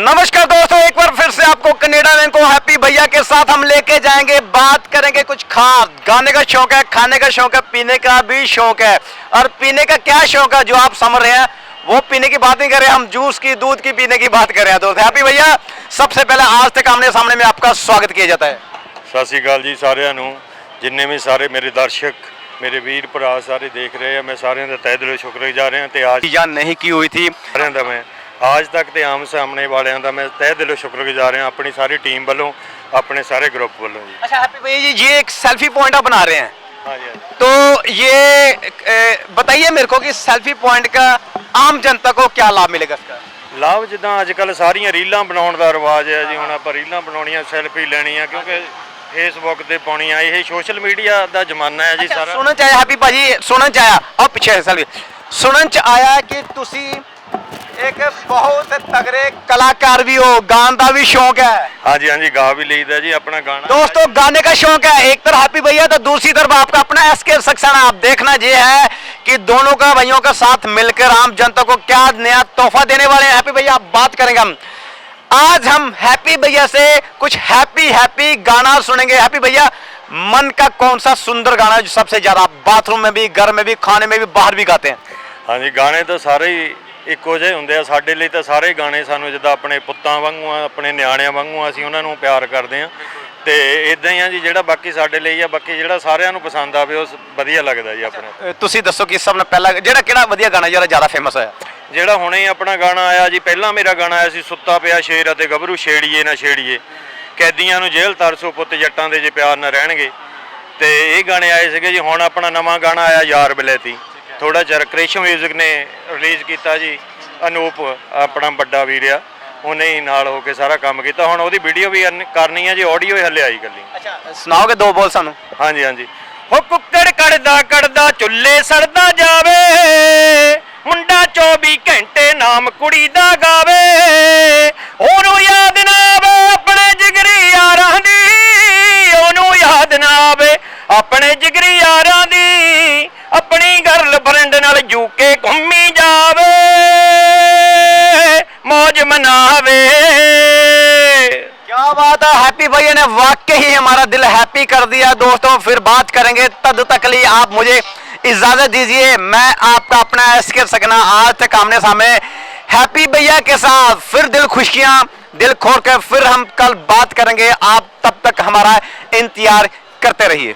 नमस्कार दोस्तों एक बार फिर से आपको कनेडा में को हैप्पी भैया के साथ हम लेके जाएंगे बात करेंगे कुछ खास गाने का शौक है खाने का शौक है पीने का भी शौक है और पीने का क्या शौक है जो आप समझ रहे हैं वो पीने की बात नहीं कर रहे हम जूस की दूध की पीने की बात कर रहे हैं दोस्त हैप्पी भैया सबसे पहले आज तक आमने सामने में आपका स्वागत किया जाता है ਸਤਿ ਸ਼੍ਰੀ ਅਕਾਲ ਜੀ ਸਾਰਿਆਂ ਨੂੰ ਜਿੰਨੇ ਵੀ ਸਾਰੇ ਮੇਰੇ ਦਰਸ਼ਕ ਮੇਰੇ ਵੀਰ ਭਰਾ ਸਾਰੇ ਦੇਖ ਰਹੇ ਆ ਮੈਂ ਸਾਰਿਆਂ ਦਾ ਤਹਿ ਦਿਲੋਂ ਸ਼ੁਕਰਗੁਜ਼ਾਰ ਹਾਂ ਤੇ ਅੱਜ जान नहीं की हुई थी ਸਾਰਿਆਂ ਦਾ ਮੈਂ ਅੱਜ ਤੱਕ ਤੇ ਆਮ ਸਾਹਮਣੇ ਵਾਲਿਆਂ ਦਾ ਮੈਂ ਤਹਿ ਦਿਲੋਂ ਸ਼ੁਕਰਗੁਜ਼ਾਰ ਹਾਂ ਆਪਣੀ ਸਾਰੀ ਟੀਮ ਵੱਲੋਂ ਆਪਣੇ ਸਾਰੇ ਗਰੁੱਪ ਵੱਲੋਂ ਜੀ अच्छा हैप्पी भैया जी ये एक सेल्फी पॉइंट आप बना रहे हैं ਹਾਂਜੀ ਹਾਂਜੀ तो ये ए, बताइए मेरे को कि सेल्फी पॉइंट का आम जनता को क्या लाभ मिलेगा इसका ਲਾਭ ਜਿੱਦਾਂ ਅੱਜ ਕੱਲ ਸਾਰੀਆਂ ਰੀਲਾਂ ਬਣਾਉਣ ਦਾ ਰਿਵਾਜ ਹੈ ਜੀ ਹੁਣ ਆਪਾਂ ਰੀਲਾਂ ਬਣਾਉਣੀਆਂ ਸੈਲਫੀ ਲੈਣੀਆਂ ਕਿਉਂਕਿ ਫੇਸਬੁੱਕ ਤੇ ਪਾਉਣੀਆਂ ਇਹ ਸੋਸ਼ਲ ਮੀਡੀਆ ਦਾ ਜ਼ਮਾਨਾ ਹੈ ਜੀ ਅੱਛਾ, ਸਾਰਾ ਸੁਣਨ ਚ ਆਇਆ ਹੈਪੀ ਭਾਜੀ ਸੁਣਨ ਚ ਆਇਆ ਆ ਪਿੱਛੇ ਸੈਲਫੀ ਸੁਣਨ ਚ ਆਇਆ ਕਿ ਤੁਸੀਂ ਇੱਕ ਬਹੁਤ ਤਗੜੇ ਕਲਾਕਾਰ ਵੀ ਹੋ ਗਾਣ ਦਾ ਵੀ ਸ਼ੌਕ ਹੈ ਹਾਂਜੀ ਹਾਂਜੀ ਗਾ ਵੀ ਲਈਦਾ ਜੀ ਆਪਣਾ ਗਾਣਾ दोस्तों गाने का शौक है एक तरफ हैप्पी भैया तो दूसरी तरफ आपका अपना एस के सक्सेना आप देखना ये है कि दोनों का भाइयों का साथ मिलकर आम जनता को क्या नया तोहफा देने वाले हैं हैप्पी भैया आप बात करेंगे हम आज हम हैप्पी भैया से कुछ हैप्पी हैप्पी गाना सुनेंगे हैप्पी भैया मन का कौन सा सुंदर गाना है जो सबसे ज्यादा आप बाथरूम में भी घर में भी खाने में भी बाहर भी गाते हैं ਹਾਂਜੀ ਗਾਣੇ ਤਾਂ ਸਾਰੇ ਹੀ ਇੱਕੋ ਜਿਹੇ ਹੁੰਦੇ ਆ। ਸਾਡੇ ਲਈ ਤਾਂ ਸਾਰੇ ਗਾਣੇ ਸਾਨੂੰ ਜਿੱਦਾਂ ਆਪਣੇ ਪੁੱਤਾਂ ਵਾਂਗੂ ਆ ਆਪਣੇ ਨਿਆਣਿਆਂ ਵਾਂਗੂ ਆ ਅਸੀਂ ਉਹਨਾਂ ਨੂੰ ਪਿਆਰ ਕਰਦੇ ਆ। ਤੇ ਇਦਾਂ ਹੀ ਆ ਜੀ ਜਿਹੜਾ ਬਾਕੀ ਸਾਡੇ ਲਈ ਆ ਬਾਕੀ ਜਿਹੜਾ ਸਾਰਿਆਂ ਨੂੰ ਪਸੰਦ ਆਵੇ ਉਹ ਵਧੀਆ ਲੱਗਦਾ ਜੀ ਆਪਣੇ ਅਹ ਤੁਸੀਂ ਦੱਸੋ ਕਿ ਸਭ ਨੇ ਪਹਿਲਾ ਜਿਹੜਾ ਕਿਹੜਾ ਵਧੀਆ ਗਾਣਾ ਜਿਹੜਾ ਜ਼ਿਆਦਾ ਫੇਮਸ ਹੋਇਆ? ਜਿਹੜਾ ਹੁਣੇ ਹੀ ਆਪਣਾ ਗਾਣਾ ਆਇਆ ਜੀ ਪਹਿਲਾਂ ਮੇਰਾ ਗਾਣਾ ਆਇਆ ਸੀ ਸੁੱਤਾ ਪਿਆ ਸ਼ੇਰ ਅਤੇ ਗੱਭਰੂ ਛੇੜੀਏ ਨਾ ਛੇੜੀਏ। ਕੈਦੀਆਂ ਨੂੰ ਜੇਲ੍ਹ ਤਰਸੋ ਪੁੱਤ ਜੱਟਾਂ ਦੇ ਜੇ ਪਿਆਰ ਨਾ ਰਹਿਣਗੇ। ਤੇ ਇਹ ਗਾਣੇ ਆਏ ਸੀਗੇ ਜੀ ਹੁਣ ਆਪਣਾ ਨਵਾਂ ਗਾਣਾ ਆਇਆ ਯਾਰ ਬਲੈਤੀ। ਥੋੜਾ ਜਿਹਾ ਕ੍ਰਿਸ਼ਨ ਮਿਊਜ਼ਿਕ ਨੇ ਰਿਲੀਜ਼ ਕੀਤਾ ਜੀ। ਅਨੂਪ ਆਪਣਾ ਵੱਡਾ ਵੀਰ ਆ ਉਹਨੇ ਹੀ ਨਾਲ ਹੋ ਕੇ ਸਾਰਾ ਕੰਮ ਕੀਤਾ। ਹੁਣ ਉਹਦੀ ਵੀਡੀਓ ਵੀ ਅਨ- ਕਰਨੀ ਆ ਜੀ ਆਡੀਓ ਹੀ ਹੱਲੇ ਆਈ ਗੱਲੀ। ਅੱਛਾ ਸੁਣਾਓਗੇ ਦੋ ਬੋਲ ਸਾਨੂੰ? ਹਾਂਜੀ ਹਾਂਜੀ। ਹੋ ਕੁੱਕੜ ਕੜਦਾ ਕੜਦਾ ਚੁੱਲ੍ਹੇ ਸੜਦਾ ਜਾਵੇ। ਮੁੰਡਾ 24 ਘੰਟੇ ਨਾਮ ਕੁੜੀ ਦਾ ਗਾਵੇ। ਉਹਨੂੰ ਯਾਦ ਨਾ ਆਵੇ ਆਪਣੇ ਜਿਗਰੀ ਯਾਰਾਂ ਦੀ ਉਹਨੂੰ ਯਾਦ ਨਾ ਆਵੇ ਆਪਣੇ ਜਿਗਰੀ बात है, हैप्पी भैया ने वाकई ही हमारा दिल हैप्पी कर दिया दोस्तों, फिर बात करेंगे तद तक लिए आप मुझे इजाज़त दीजिए, मैं आपका अपना एस के सकना। आज तक आमने सामने हैप्पी भैया के साथ फिर दिल खुशियाँ, दिल खोल कर फिर हम कल बात करेंगे। आप तब तक हमारा इंतज़ार करते रहिए।